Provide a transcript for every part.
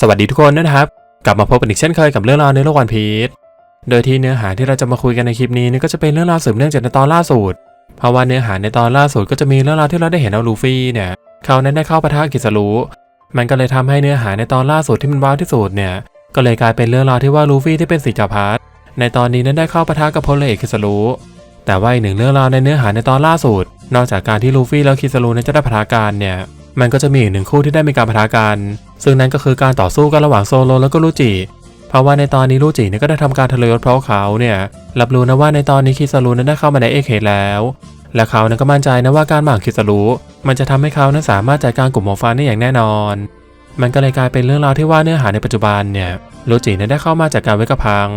สวัสดีทุกคนนะครับ กลับมาพบกันอีกเช่นเคยกับเรื่องราวในโลกวันพีชโดยที่เนื้อหาที่เราจะมาคุยกันในคลิปนี้นี่ก็จะเป็นเรื่องราวสืบเนื่องจากในตอนล่าสุด เพราะว่าเนื้อหาในตอนล่าสุดก็จะมีเรื่องราวที่เราได้เห็นเอาลูฟี่เนี่ยเขานั้นได้เข้าปะทะกิสรุมันก็เลยทำให้เนื้อหาในตอนล่าสุดที่มันว้าวที่สุดเนี่ยก็เลยกลายเป็นเรื่องราวที่ว่าลูฟี่ที่เป็นสีจักรพรรดิในตอนนี้นั้นได้เข้าปะทะกับพลเอกกิสรุแต่ว่าอีกหนึ่งเรื่องราวในเนื้อหาในตอนล่าสุด นอกจากการที่ลูฟี่แล้วคิสรุนั้นจะได้ปะทะกันเนี่ย มันก็จะมีอีกหนึ่งคู่ที่ได้มีการปะทะกัน ซึ่งนั่นก็คือการต่อสู้กันระหว่างโซโลแล้วก็ลูจิ เพราะว่าในตอนนี้ลูจิเนี่ยก็ได้ทำการทะเลยศเพราะเขาเนี่ยรับรู้นะว่าในตอนนี้คิสรุนั้นได้เข้ามาในเอเคแล้ว และเขานั้นก็มั่นใจนะว่าการหมั่งคิสรุมันจะทำให้เขานั้นสามารถจัดการกลุ่มหมอฟันได้อย่างแน่นอน มันก็เลยกลายเป็นเรื่องราวที่ว่าเนื้อหาในปัจจุบันเนี่ยลูจิเนี่ยได้เข้ามาจัดการไว้กับพัง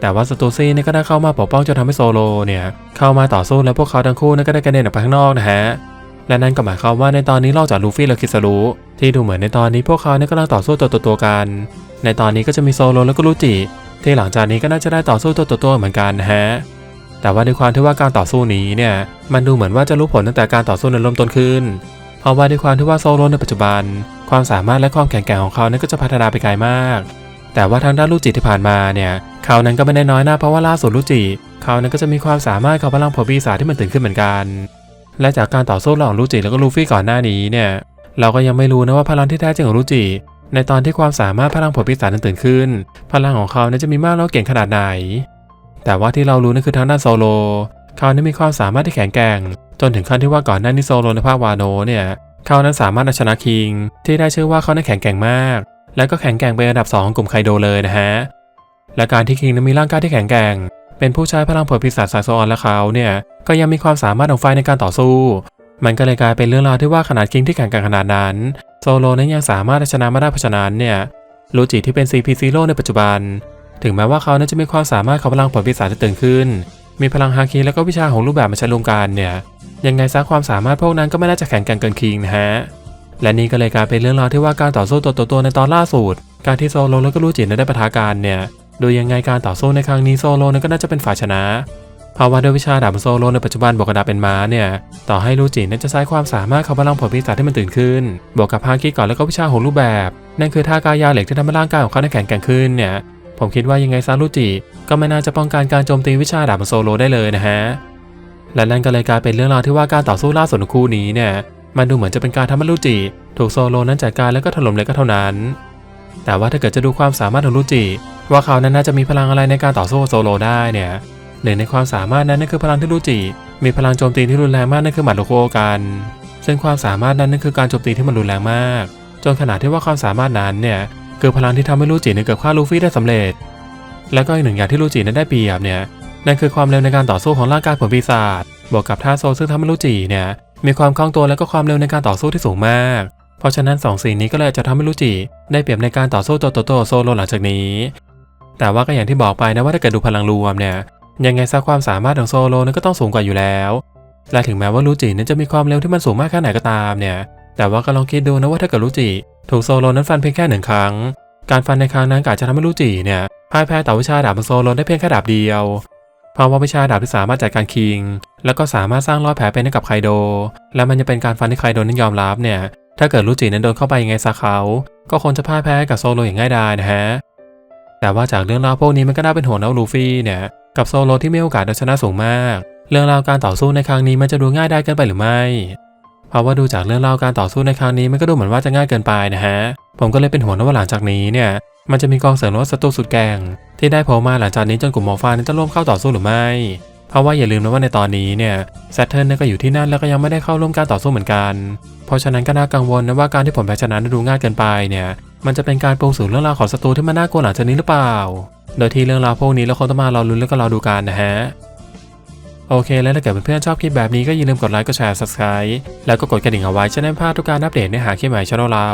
แต่ว่าสตูซี่เนี่ยก็ได้เข้ามาปกป้องจนทำให้โซโลเนี่ยเข้ามาต่อสู้และพวกเขาทั้งคู่นั้นก็ได้กระเด็นออกไปข้างนอกนะฮะ และนั่นก็หมายความว่าในตอนนี้นอกจากลูฟี่และคิสรุที่ดูเหมือนในตอนนี้พวกเขาเนี่ยกำลังต่อสู้ตัวต่อตัวกัน ในตอนนี้ก็จะมีโซโลแล้วก็ลูจิที่หลังจากนี้ก็น่าจะได้ต่อสู้ตัวต่อตัวเหมือนกันฮะแต่ว่าด้วยความที่ว่าการต่อสู้นี้เนี่ยมันดูเหมือนว่าจะรู้ผลตั้งแต่การต่อสู้ในเริ่มต้นขึ้น เพราะว่าด้วยความที่ว่าโซโลในปัจจุบัน ความสามารถและความแข็งแกร่งของเขานั้นก็จะพัฒนาไปไกลมาก แต่ว่าทางด้านลูจิที่ผ่านมาเนี่ยเขานั้นก็ไม่ได้น้อยหน้าเพราะว่าล่าสุดลูจิเขานั้นก็จะมีความสามารถของพลังผลปีศาจที่มันตื่นขึ้นเหมือนกัน และจากการต่อสู้ระหว่างลูจิแล้วก็ลูฟี่ก่อนหน้านี้เนี่ย เราก็ยังไม่รู้นะว่าพลังที่แท้จริงของลูจิ ในตอนที่ความสามารถพลังผลปีศาจนั้นตื่นขึ้น พลังของเขาเนั้นจะมีมากแล้วเก่งขนาดไหน แต่ว่าที่เรารู้นั่นคือทางด้านโซโล เขานั้นมีความสามารถที่แข็งแกร่ง จนถึงขั้นที่ว่าก่อนหน้านี้โซโลในภาควาโนเนี่ยเขานั้นสามารถเอาชนะคิง ที่ได้ชื่อว่าเขานั้นแข็งแกร่งมาก และก็แข็งแกร่งเป็นอันดับสองของกลุ่มไคโดเลยนะฮะและการที่คิงนั้นมีร่างกายที่แข็งแกร่ง เป็นผู้ใช้พลังผลปีศาจสายโซออนและเขาเนี่ย ก็ยังมีความสามารถของไฟในการต่อสู้ มันก็เลยกลายเป็นเรื่องราวที่ว่าขนาดคิงที่แข็งกร่งขนาดนั้น โซโลนั้นยังสามารถเอาชนะมาได้เพราะฉะนั้นเนี่ยลูจิที่เป็น CP0 ในปัจจุบัน ถึงแม้ว่าเขานั้นจะมีความสามารถของพลังผลปีศาจที่ตื่นขึ้น มีพลังฮาคิและก็วิชาของรูปแบบมาใช้รวมกันเนี่ยยังไงซะความสามารถพวกนั้นก็ไม่น่าจะแข็งกร่งเกินคิงนะฮะและนี่ก็เลยกลายเป็นเรื่องราวที่ว่าการต่อสู้ตัวต่อตัวในตอนล่าสุด การที่โซโลแล้วก็ลูจิได้ปะทะกันเนี่ย โดยยังไงการต่อสู้ในครั้งนี้โซโลนั้นก็น่าจะเป็นฝ่ายชนะ เพราว่าด้วยวิชาดาบโซโลในปัจจุบันบวกกับดาบเป็นม้าเนี่ยต่อให้ลูจินั้นจะใช้ความสามารถของพลังผลปีศาจที่มันตื่นขึ้น บวกกับฮาคิก่อนแล้วก็วิชาของรูปแบบ นั่นคือท่ากายาเหล็กที่ทำให้ร่างกายของเขาได้แข็งแกร่งขึ้นเนี่ยผมคิดว่ายังไงซาลูจิก็ไม่น่าจะป้องกันการโจมตีวิชาดาบโซโลได้เลยนะฮะและนั่นก็เลยกลายเป็นเรื่องราวที่ว่าการต่อสู้ล่าสุดของคู่นี้เนี่ยมันดูเหมือนจะเป็นการทำให้ลูจิถูกโซโลนั้นจัดการแล้วก็ถล่มเลยก็เท่านั้น แต่ว่าถ้าเกิดจะดูความสามารถของลูจิว่าเขานั้นน่าจะมีพลังอะไรในการต่อสู้โซโลได้เนี่ย หนึ่งในความสามารถนั้นนั่นคือพลังที่ลูจิมีพลังโจมตีที่รุนแรงมากนั่นคือหมัดโลโคกันซึ่งความสามารถนั้นนั่นคือการโจมตีที่มันรุนแรงมาก จนขนาดที่ว่าความสามารถนั้นเนี่ยคือพลังที่ทำให้ลูจิเนี่ยเกิดฆ่าลูฟี่ได้สำเร็จ แล้วก็อีกหนึ่งอย่างที่ลูจินั้นได้เปรียบเนี่ยนั่นคือความเร็วในการต่อสู้ของร่างกายผลปีศาจบวกกับท่าโซซึ่งทำให้ลูจิเนี่ยมีความคล่องตัวและก็ความเร็วในการต่อสู้ที่สูงมาก เพราะฉะนั้นสองสิ่งนี้ก็เลยจะทำให้ลูจิได้เปรียบในการต่อสู้ตัวโตโตโซโลหลังจากนี้ แต่ว่าก็อย่างที่บอกไปนะว่าถ้าเกิดดูพลังรวมเนี่ย ยังไงซะความสามารถของโซโลนั้นก็ต้องสูงกว่าอยู่แล้ว และถึงแม้ว่าลูจินั้นจะมีความเร็วที่มันสูงมากแค่ไหนก็ตามเนี่ย แต่ว่าก็ลองคิดดูนะว่าถ้าเกิดลูจิ ถูกโซโลนั้นฟันเพียงแค่หนึ่งครั้ง การฟันในครั้งนั้นก็อาจจะทำให้ลูจิเนี่ยพ่ายแพ้ต่อวิชาดาบของโซโลได้เพียงแค่ดาบเดียว เพราะว่าวิชาดาบที่สามารถจัดการคิง แล้วก็สามารถสร้างรอยแผลเป็นให้กับไคโด และมันจะเป็นการฟันที่ไคโดนั้นยอมรับเนี่ย ถ้าเกิดลูจินั้นโดนเข้าไปยังไงซะเขา ก็คงจะพ่ายแพ้กับโซโลอย่างง่ายดายนะฮะ แต่ว่าจากเรื่องราวพวกนี้มันก็น่าเป็นห่วงนะลูฟี่เนี่ย กับโซโลที่มีโอกาสเอาชนะสูงมาก เรื่องราวการต่อสู้ในครั้งนี้มันจะดูง่ายได้เกินไปหรือไม่ เพราะว่าดูจากเรื่องราวการต่อสู้ในครั้งนี้มันก็ดูเหมือนว่าจะง่ายเกินไปนะฮะ ผมก็เลยเป็นห่วงนะว่าหลังจากนี้เนี่ยมันจะมีกองเสริมรถศัตรูสุดแกร่งที่ได้โผล่มาหลังจากนี้จนกลุ่มมอฟ้านั้นจะร่วมเข้าต่อสู้หรือไม่ เพราะว่าอย่าลืมนะว่าในตอนนี้เนี่ยแซตเทิร์นก็อยู่ที่นั่นแล้วก็ยังไม่ได้เข้าร่วมการต่อสู้เหมือนกัน เพราะฉะนั้นก็น่ากังวลนะว่าการที่ผลแพ้ชนะดูง่ายเกินไปเนี่ย มันจะเป็นการปรุงสู่เรื่องราวของศัตรูที่มันน่ากลัวหลังจากนี้หรือเปล่า โดยที่เรื่องราวพวกนี้เราคงต้องมารอลุ้นแล้วก็รอดูกันนะฮะ โอเค แล้วถ้าเกิดเพื่อนๆชอบคลิปแบบนี้ก็อย่าลืมกดไลค์ กดแชร์ subscribe แล้วก็กดกระดิ่งเอาไว้จะได้ไม่พลาดทุกการอัปเดตเนื้อหาคลิปใหม่ช่องเรา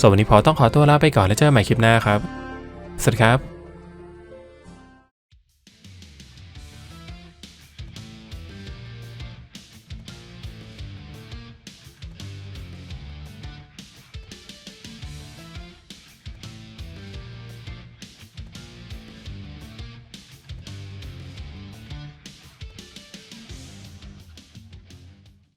ส่วนวันนี้พอต้องขอตัวลาไปก่อนแล้วเจอกันใหม่คลิปหน้าครับ สวัสดีครับ